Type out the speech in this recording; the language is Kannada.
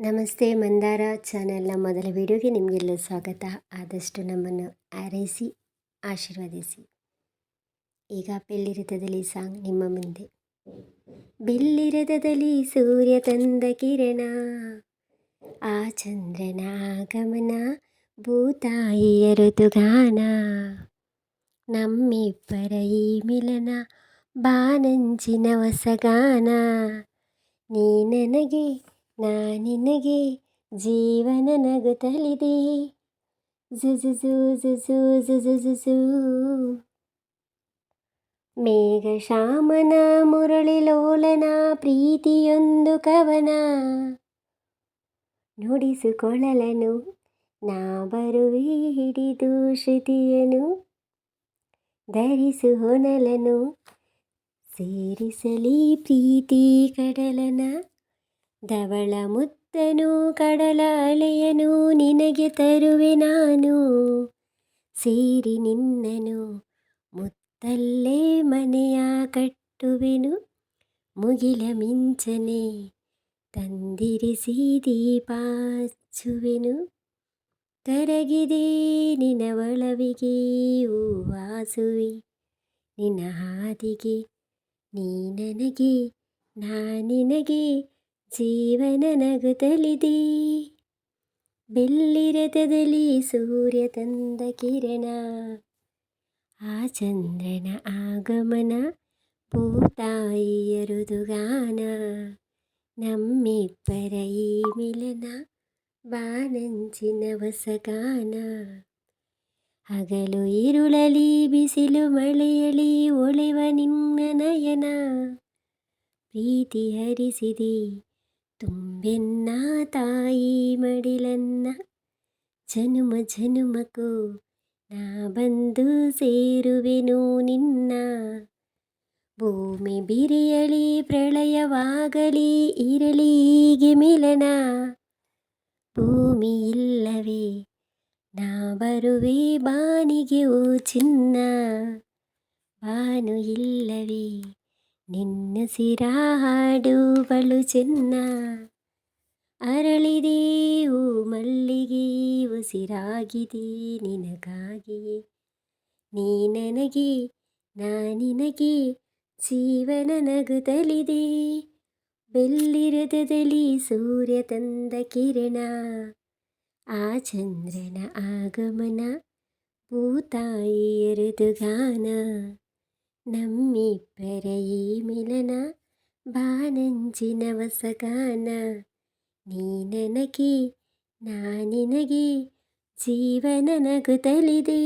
ನಮಸ್ತೆ ಮಂದಾರ ಚಾನೆಲ್ನ ಮೊದಲ ವಿಡಿಯೋಗೆ ನಿಮಗೆಲ್ಲ ಸ್ವಾಗತ. ಆದಷ್ಟು ನಮ್ಮನ್ನು ಆರೈಸಿ ಆಶೀರ್ವದಿಸಿ. ಈಗ ಬೆಳ್ಳಿರಥದಲ್ಲಿ ಸಾಂಗ್ ನಿಮ್ಮ ಮುಂದೆ. ಬೆಳ್ಳಿರಥದಲ್ಲಿ ಸೂರ್ಯ ತಂದ ಕಿರಣ, ಆ ಚಂದ್ರನ ಆಗಮನ, ಭೂತಾಯಿಯ ಋತುಗಾನ. ನಮ್ಮಿಬ್ಬರ ಈ ಮಿಲನ, ಬಾನಂಚಿನ ಹೊಸಗಾನ. ನೀ ನನಗೆ ನಾ ನಿನಗೆ ಜೀವನ ನಗುತ್ತಲಿದೆ. ಜುಜು ಜುಜು ಜು ಮೇಘ ಶಾಮನ ಮುರಳಿ ಲೋಲನ ಪ್ರೀತಿಯೊಂದು ಕವನ. ನುಡಿಸಿಕೊಳ್ಳಲನು, ನಾ ಬರುವೆ ಹಿಡಿದು ಶ್ರುತಿಯನು. ಧರಿಸು ಹೊನಲನು, ಸೇರಿಸಲಿ ಪ್ರೀತಿ ಕಡಲನ. ಧವಳ ಮುತ್ತನು ಕಡಲಾಲೆಯನು ನಿನಗೆ ತರುವೆ ನಾನು. ಸೇರಿ ನಿನ್ನನು, ಮುತ್ತಲ್ಲೇ ಮನೆಯ ಕಟ್ಟುವೆನು. ಮುಗಿಲ ಮಿಂಚನೆ ತಂದಿರಿಸಿ ದೀಪಾಚುವೆನು ಕರಗಿದೆ ನಿನ ಒಳವಿಗೆ ಹೂವಾಸುವೆ. ನಿನ್ನ ಹಾದಿಗೆ ನೀ ನನಗೆ, ನಾ ನಿನಗೆ ಜೀವನ ನಗುತ್ತಲಿದೆ ಬೆಳ್ಳಿರಥದಲ್ಲಿ ಸೂರ್ಯ ತಂದ ಕಿರಣ. ಆ ಚಂದ್ರನ ಆಗಮನ ಭೂತಾಯಿಯ ಋದುಗಾನ ನಮ್ಮಿಬ್ಬರ ಈ ಮಿಲನ ಬಾನಂಚಿನ ಹೊಸಗಾನ ಹಗಲು ಇರುಳಲಿ ಬಿಸಿಲು ಮಳೆಯಲಿ ಒಳೆವ ನಿನ್ನ ನಯನ. ಪ್ರೀತಿ ಹರಿಸಿದೆ ತುಂಬೆನ್ನ ತಾಯಿ ಮಡಿಲನ್ನ, ಜನುಮ ಜನುಮಕು ನಾ ಬಂದು ಸೇರುವೆನು ನಿನ್ನ. ಭೂಮಿ ಬಿರಿಯಲಿ ಪ್ರಳಯವಾಗಲಿ, ಇರಲಿಗೆ ಮಿಲನ. ಭೂಮಿ ಇಲ್ಲವೇ, ನಾ ಬರುವೆ ಬಾನಿಗೆ ಓ ಚಿನ್ನ. ಬಾನು ಇಲ್ಲವೇ ನಿನ್ನ ಸಿರ ಹಾಡುವಳು ಚೆನ್ನ. ಅರಳಿದೆ ಹೂ ಮಲ್ಲಿಗೆ ಉಸಿರಾಗಿದೆ ನಿನಗಾಗಿ. ನೀ ನನಗೆ ನಾನಿನಗೆ ಜೀವನ ನಗುತ್ತಲಿದೆ. ಬೆಳ್ಳಿರಥದಲ್ಲಿ ಸೂರ್ಯ ತಂದ ಕಿರಣ. ಆ ಚಂದ್ರನ ಆಗಮನ ಭೂತಾಯಿಯರದು ಋತುಗಾನ ನಮ್ಮಿಬ್ಬರ ಈ ಮಿಲನ ಬಾನಂಚಿನ ಹೊಸಗಾನ ನೀ ನನಗೆ ನಾ ನಿನಗೆ ಜೀವನ ನಗುತ್ತಲಿದೆ